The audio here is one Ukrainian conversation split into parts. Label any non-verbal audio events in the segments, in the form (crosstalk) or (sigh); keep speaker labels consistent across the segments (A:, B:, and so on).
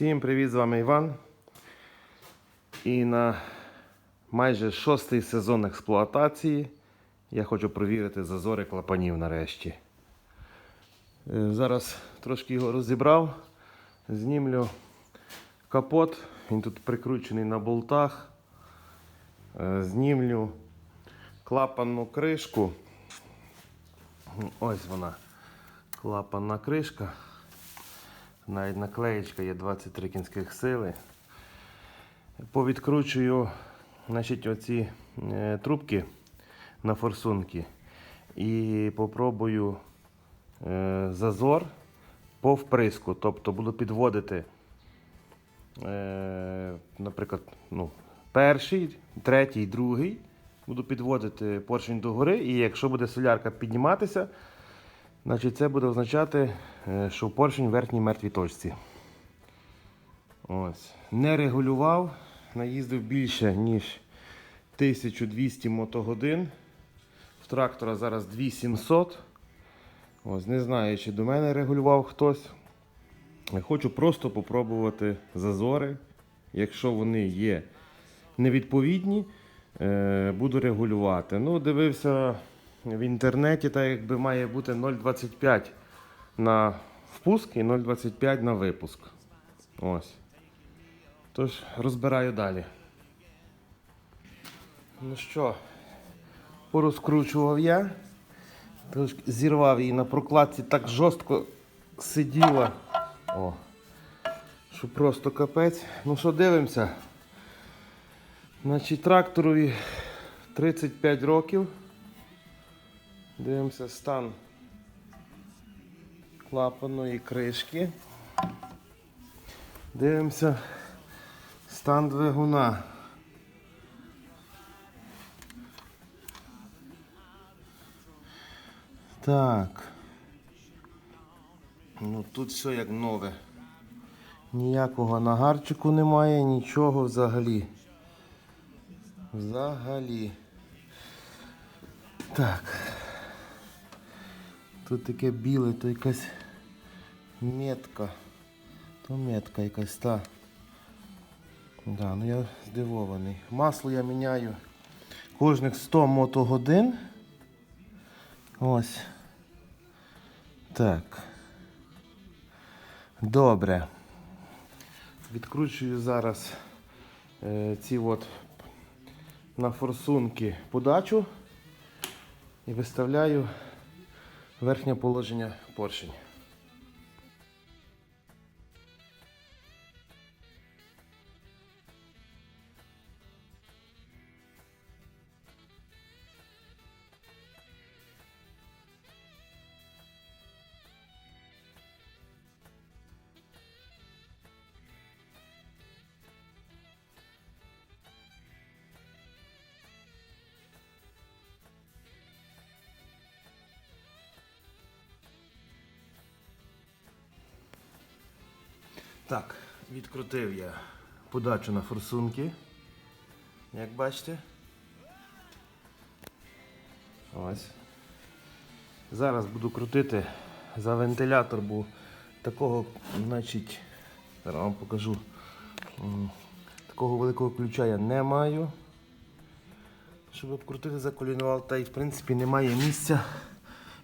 A: Всім привіт, з вами Іван. І на майже шостий сезон експлуатації я хочу провірити зазори клапанів нарешті. Е, Зараз трошки його розібрав, знімлю капот, він тут прикручений на болтах. Е, Знімлю клапанну кришку. Ось вона, клапанна кришка. Навіть наклеєчка є 23 кінських сили. Повідкручую значить, оці е, трубки на форсунки і попробую е, зазор по вприску. Тобто буду підводити, е, наприклад, ну, перший, третій, другий. Буду підводити поршень догори, і якщо буде солярка підніматися, Значить, це буде означати, е, що поршень в верхній мертвій точці. Ось. Не регулював, наїздив більше, ніж 1200 мотогодин. В трактора зараз 2700. Ось, не знаю, чи до мене регулював хтось. Хочу просто попробувати зазори. Якщо вони є невідповідні, е, буду регулювати. Ну, дивився в інтернеті, так якби має бути 0,25 на впуск і 0,25 на випуск. Ось. Тож, розбираю далі. Ну що, порозкручував я. Трошки зірвав її на прокладці, так жорстко сиділа. О. Що просто капець. Ну що, дивимося. Значить, тракторові 35 років. Дивимося стан клапаної кришки. Дивимося стан двигуна. Так. Ну тут все як нове. Ніякого нагарчику немає, нічого взагалі. Взагалі. Так. Тут таке біле, то якась метка. То метка якась та. Да, ну я здивований. Масло я міняю кожних 100 мотогодин. Ось. Так. Добре. Відкручую зараз е, ці от на форсунки подачу і виставляю верхнє положення поршень. Так, відкрутив я подачу на форсунки. Як бачите. Ось. Зараз буду крутити за вентилятор, бо такого, значить, зараз вам покажу. Такого великого ключа я не маю. Щоб обкрутити за колінвал, та й в принципі немає місця,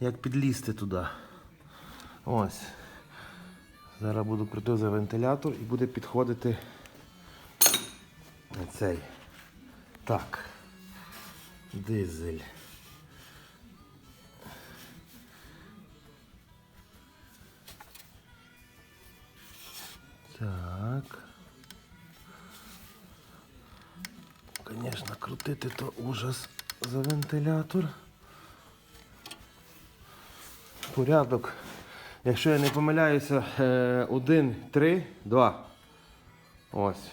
A: як підлізти туди. Ось. Зараз буду крутити за вентилятор і буде підходити цей. Так. Дизель. Так. Звісно, крутити то ужас за вентилятор. Порядок. Якщо я не помиляюся, е, один, три, два. Ось.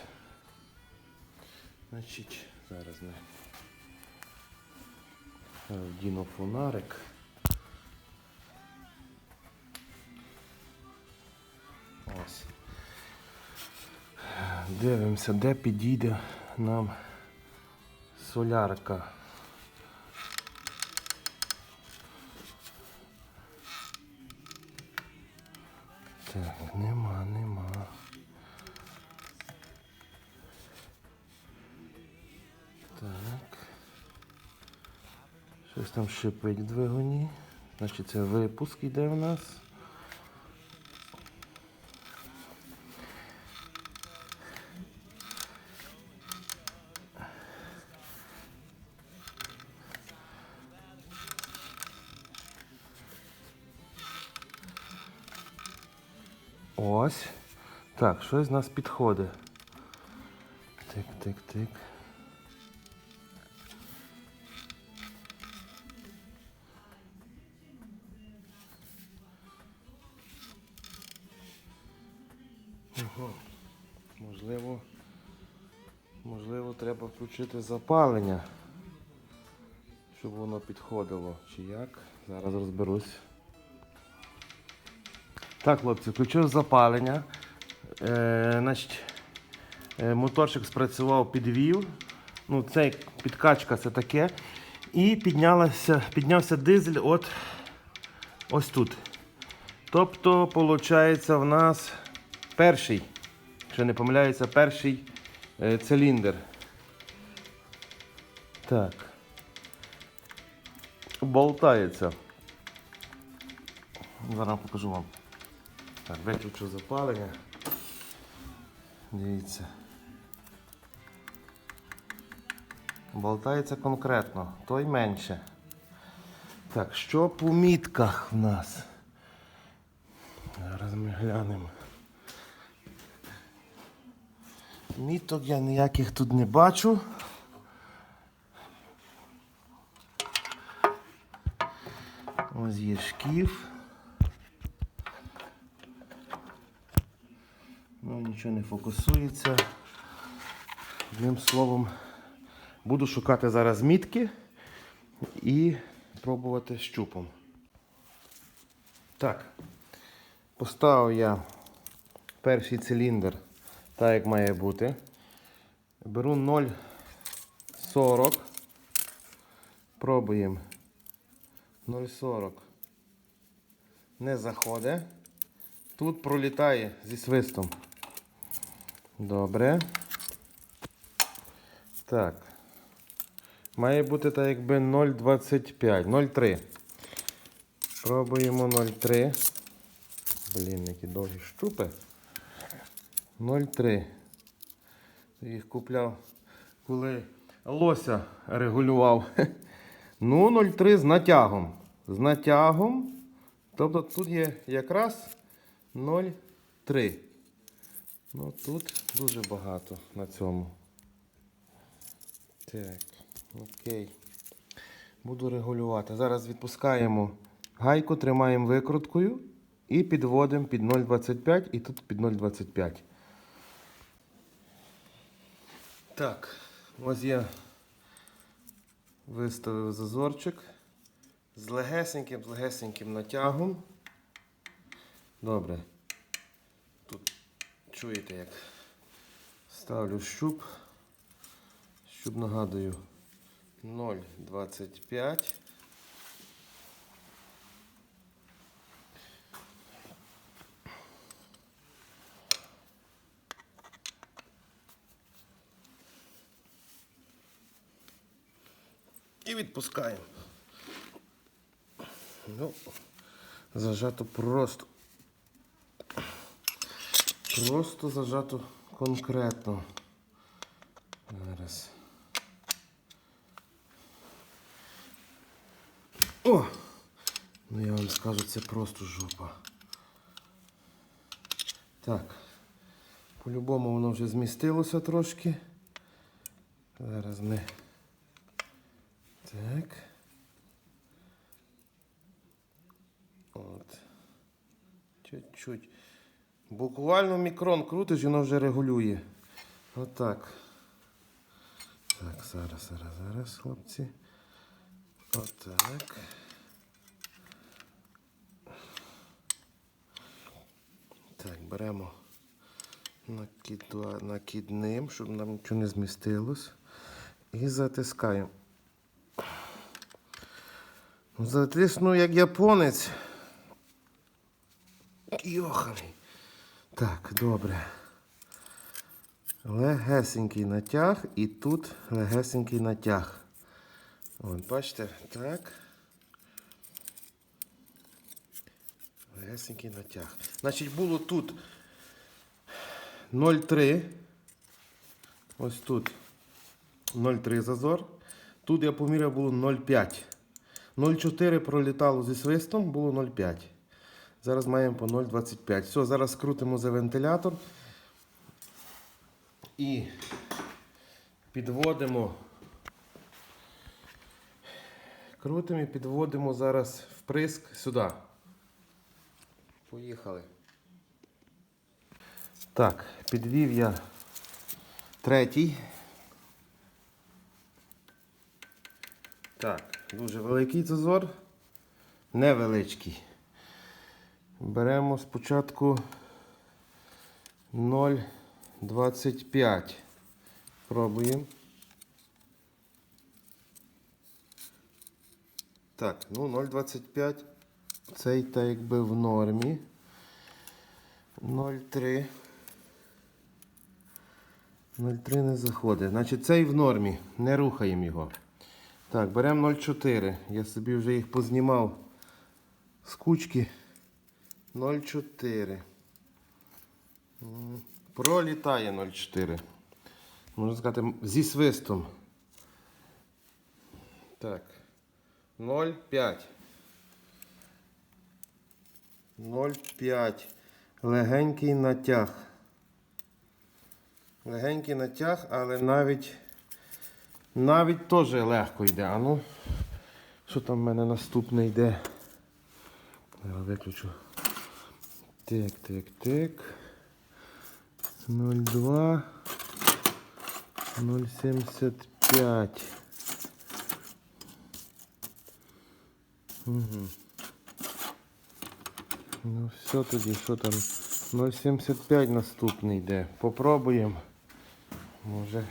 A: Значить, зараз не. Вдіну фонарик. Ось. Дивимося, де підійде нам солярка. Так, нема, нема. Так. Щось там шипить двигуні. Значить це випуск іде в нас. Так, щось з нас підходить. Тик, тик, тик. Ого. Можливо, можливо, треба включити запалення, щоб воно підходило. Чи як? Зараз розберусь. Так, хлопці, включив запалення. Е, значить, е, моторчик спрацював, підвів. Ну, цей підкачка це таке. І піднялася, піднявся дизель от ось тут. Тобто, виходить, в нас перший, якщо не помиляється, перший е, циліндр. Так. Болтається. Зараз покажу вам. Так, виключу запалення. Дивіться. Болтається конкретно, той менше. Так, що по мітках в нас? Зараз ми глянемо. Міток я ніяких тут не бачу. Ось є шкіф. Ну, нічого не фокусується. Одним словом, буду шукати зараз мітки і пробувати щупом. Так, поставив я перший циліндр, так як має бути. Беру 0,40. Пробуємо. 0,40. Не заходить. Тут пролітає зі свистом. Добре. Так. Має бути так якби 0,25. 0,3. Пробуємо 0,3. Блін, які довгі щупи. 0,3. Їх купляв, коли лося регулював. (laughs) Ну, 0,3 з натягом. З натягом. Тобто тут є якраз 0,3. Ну тут дуже багато на цьому. Так, окей. Буду регулювати. Зараз відпускаємо гайку, тримаємо викруткою і підводимо під 0,25 і тут під 0,25. Так, ось я виставив зазорчик з легесеньким, з легесеньким натягом. Добре. Чуєте, як ставлю щуп. Щуп нагадую 0,25. І відпускаємо. Ну, зажато просто. Просто зажато конкретно. Зараз. О! Ну я вам скажу, це просто жопа. Так. По-любому воно вже змістилося трошки. Зараз ми. Так. От. Чуть-чуть. Буквально мікрон крутиш, воно вже регулює. Отак. Так, зараз, зараз, зараз, хлопці. Отак. Так, беремо накидним, щоб нам нічого не змістилось. І затискаємо. Затисну як японець. Йоханий. Так, добре. Легесенький натяг і тут легесенький натяг. От, бачите, так. Легесенький натяг. Значить, було тут 0,3. Ось тут 0,3 зазор. Тут я поміряв було 0,5. 0,4 пролітало зі свистом, було 0,5. Зараз маємо по 0,25. Все, зараз крутимо за вентилятор. І підводимо. Крутимо і підводимо зараз вприск сюди. Поїхали. Так, підвів я третій. Так, дуже великий зазор. Невеличкий. Беремо спочатку 0,25. Пробуємо. Так, ну 0,25. Цей так якби в нормі. 0,3. 0,3 не заходить. Значить цей в нормі. Не рухаємо його. Так, беремо 0,4. Я собі вже їх познімав з кучки. 0,4. Пролітає 0,4. Можна сказати, зі свистом. Так. 0,5. 0,5. Легенький натяг. Легенький натяг, але навіть навіть теж легко йде. А ну, що там в мене наступне йде? Зараз виключу. Так, так, так. 0,2. 0,75. Угу. Ну все тоді, що там? 0,75 наступний йде. Попробуємо. Може.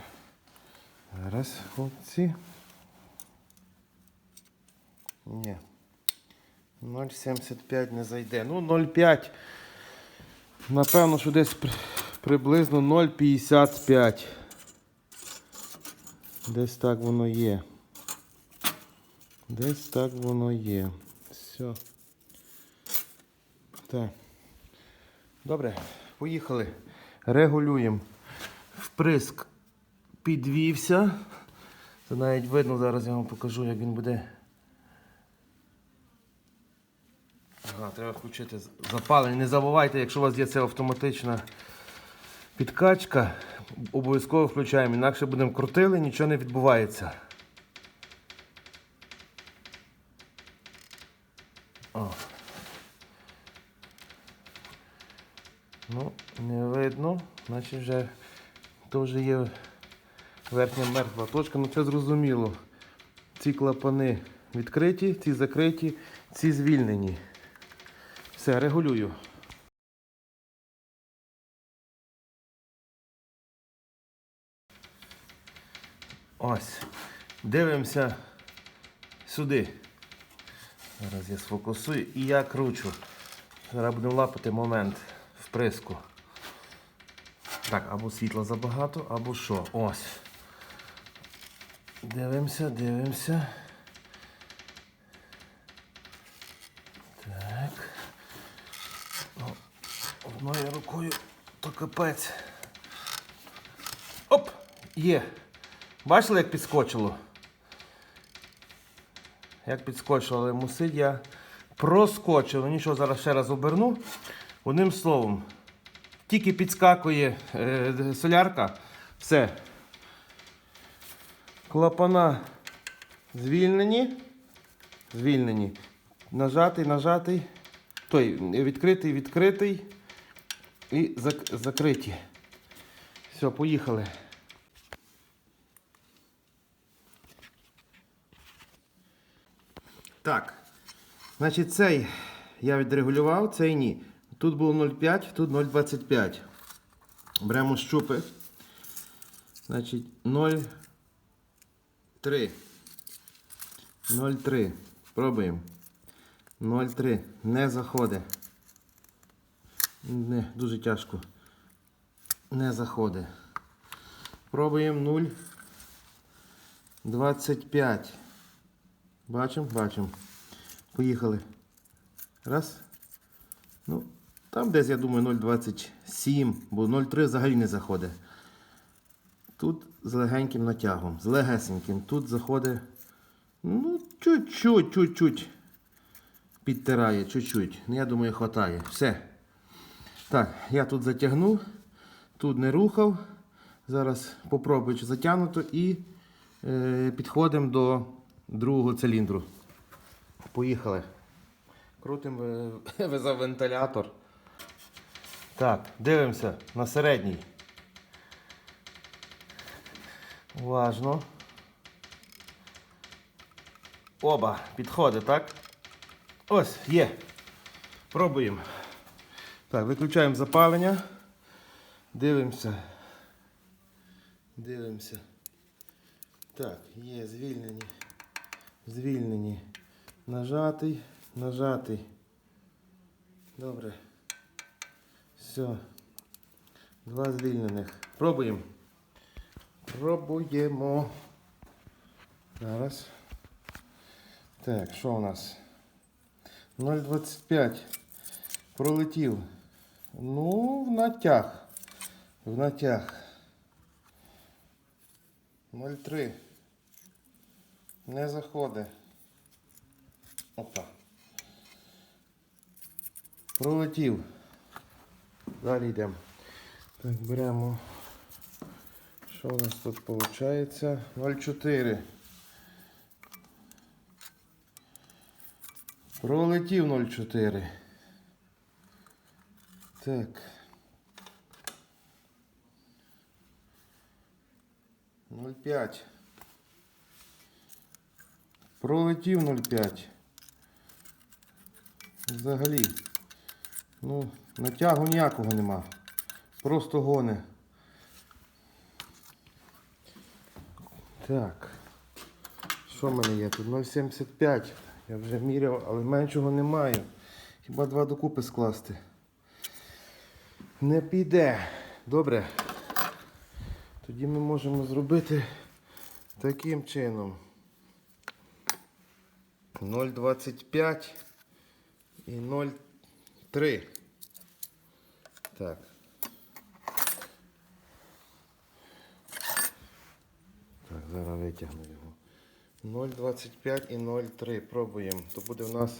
A: Зараз, хлопці. Ні. 0,75 не зайде. Ну, 0,5. Напевно, що десь при- приблизно 0,55. Десь так воно є. Десь так воно є. Все. Так. Добре, поїхали. Регулюємо. Вприск підвівся. Це навіть видно, зараз я вам покажу, як він буде. Ага, треба включити запалення. Не забувайте, якщо у вас є це автоматична підкачка, обов'язково включаємо, інакше будемо крутили, нічого не відбувається. О. Ну, не видно, значить вже то вже є верхня мертва точка, ну це зрозуміло. Ці клапани відкриті, ці закриті, ці звільнені. Все, регулюю. Ось. Дивимося сюди. Зараз я сфокусую і я кручу. Зараз будемо лапати момент вприску. Так, або світла забагато, або що. Ось. Дивимося, дивимося. Одною рукою то капець. Оп! Є. Бачили, як підскочило? Як підскочило, але мусить я проскочив. Ну, Нічого, зараз ще раз оберну. Одним словом, тільки підскакує е, солярка, все. Клапана звільнені. Звільнені. Нажатий, нажатий. Той відкритий, відкритий. І зак- закриті. Все, поїхали. Так. Значить, цей я відрегулював, цей ні. Тут було 0,5, тут 0,25. Беремо щупи. Значить, 0,3. 0,3. Пробуємо. 0,3. Не заходить. Не, дуже тяжко. Не заходить. Пробуємо 0,25. Бачимо, бачимо. Поїхали. Раз. Ну, там десь, я думаю, 0,27, бо 0,3 взагалі не заходить. Тут з легеньким натягом, з легесеньким. Тут заходить, ну, чуть-чуть, чуть-чуть. Підтирає, чуть-чуть. Ну, я думаю, хватає. Все. Так, я тут затягнув, тут не рухав. Зараз попробую, чи затягнуто і е, підходимо до другого циліндру. Поїхали. Крутимо е, (laughs) вентилятор. Так, дивимося на середній. Уважно. Оба, підходить, так? Ось, є. Пробуємо. Так, виключаємо запалення. Дивимося. Дивимося. Так, є звільнені. Звільнені. Нажатий, нажатий. Добре. Все. Два звільнених. Пробуємо. Пробуємо. Зараз. Так, що у нас? 0,25. Пролетів. Ну, в натяг. В натяг. 0,3. Не заходить. Опа. Пролетів. Далі йдемо. Так, беремо. Що у нас тут виходить? 0,4. Пролетів 0,4. Так. Ноль п'ять. Пролетів 0,5. Взагалі. Ну, натягу ніякого нема. Просто гоне. Так. Що в мене є? Тут 0,75. Я вже міряв, але меншого не маю. Хіба два докупи скласти. Не піде. Добре. Тоді ми можемо зробити таким чином. 0,25 і 0,3. Так. Так, зараз витягну його. 0,25 і 0,3. Пробуємо. То буде у нас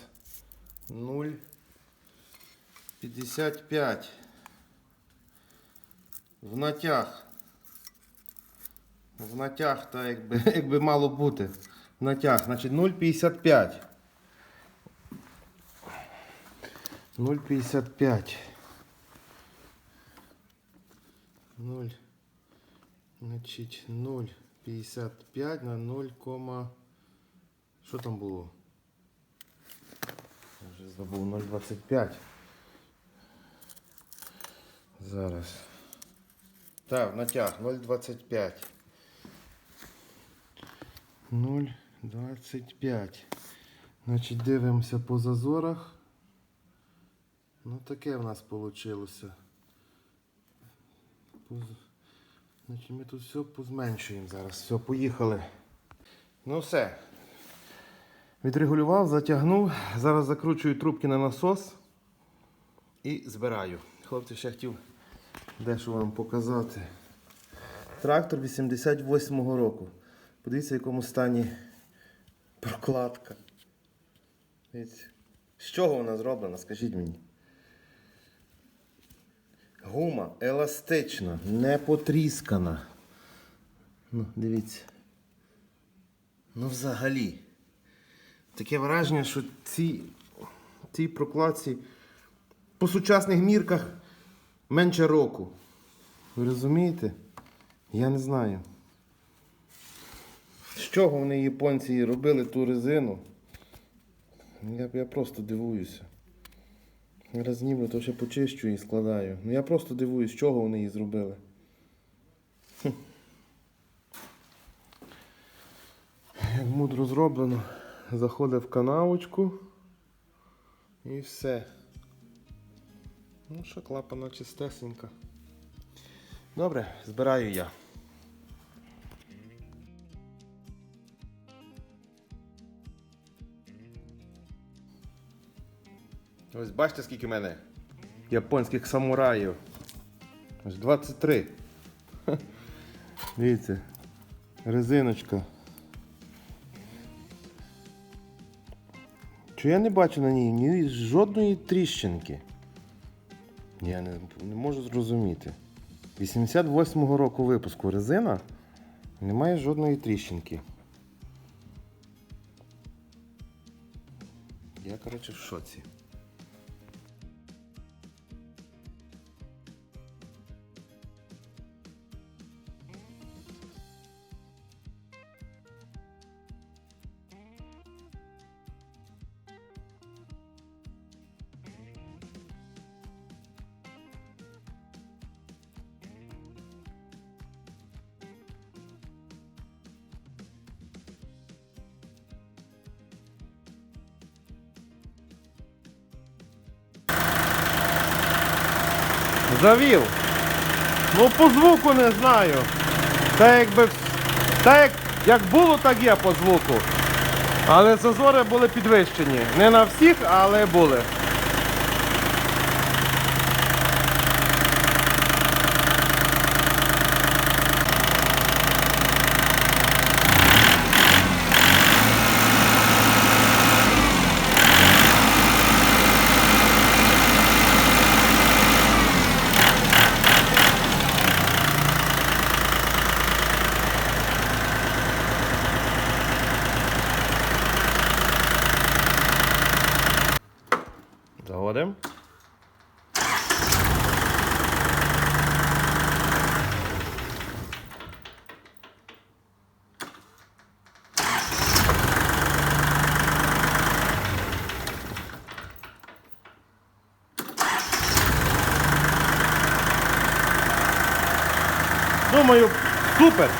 A: 0,55. В натяг. В натяг, так якби, (laughs) якби мало бути. В натяг. Значить 0,55. 0,55. 0. Значить 0,55 на 0, що там було? Я вже забув 0,25. Зараз. Так, натяг 0,25. 0,25. Значить, дивимося по зазорах. Ну таке в нас вийшло. Значить, ми тут все позменшуємо зараз. Все, поїхали. Ну все. Відрегулював, затягнув. Зараз закручую трубки на насос і збираю. Хлопці, ще хотів дещо вам показати. Трактор 88-го року. Подивіться, в якому стані прокладка. З чого вона зроблена, скажіть мені. Гума еластична, не потріскана. Ну, дивіться. Ну, взагалі. Таке враження, що ці, цій прокладці по сучасних мірках менше року. Ви розумієте? Я не знаю. З чого вони японці робили ту резину? Я, я просто дивуюся. Зараз знімлю, то ще почищу і складаю. Ну я просто дивуюсь, з чого вони її зробили. Хм. Як мудро зроблено. Заходить в канавочку і все. Ну що, клапана чистесенька. Добре, збираю я. Ось бачите, скільки в мене японських самураїв. Аж 23. Ха. Дивіться, резиночка. Що я не бачу на ній ні жодної тріщинки. Я не, не можу зрозуміти. 88-го року випуску резина. Немає жодної тріщинки. Я, коротше, в шоці. Завів. Ну по звуку не знаю. Та якби та як, як було, так є по звуку. Але зазори були підвищені. Не на всіх, але були. Думаю, супер.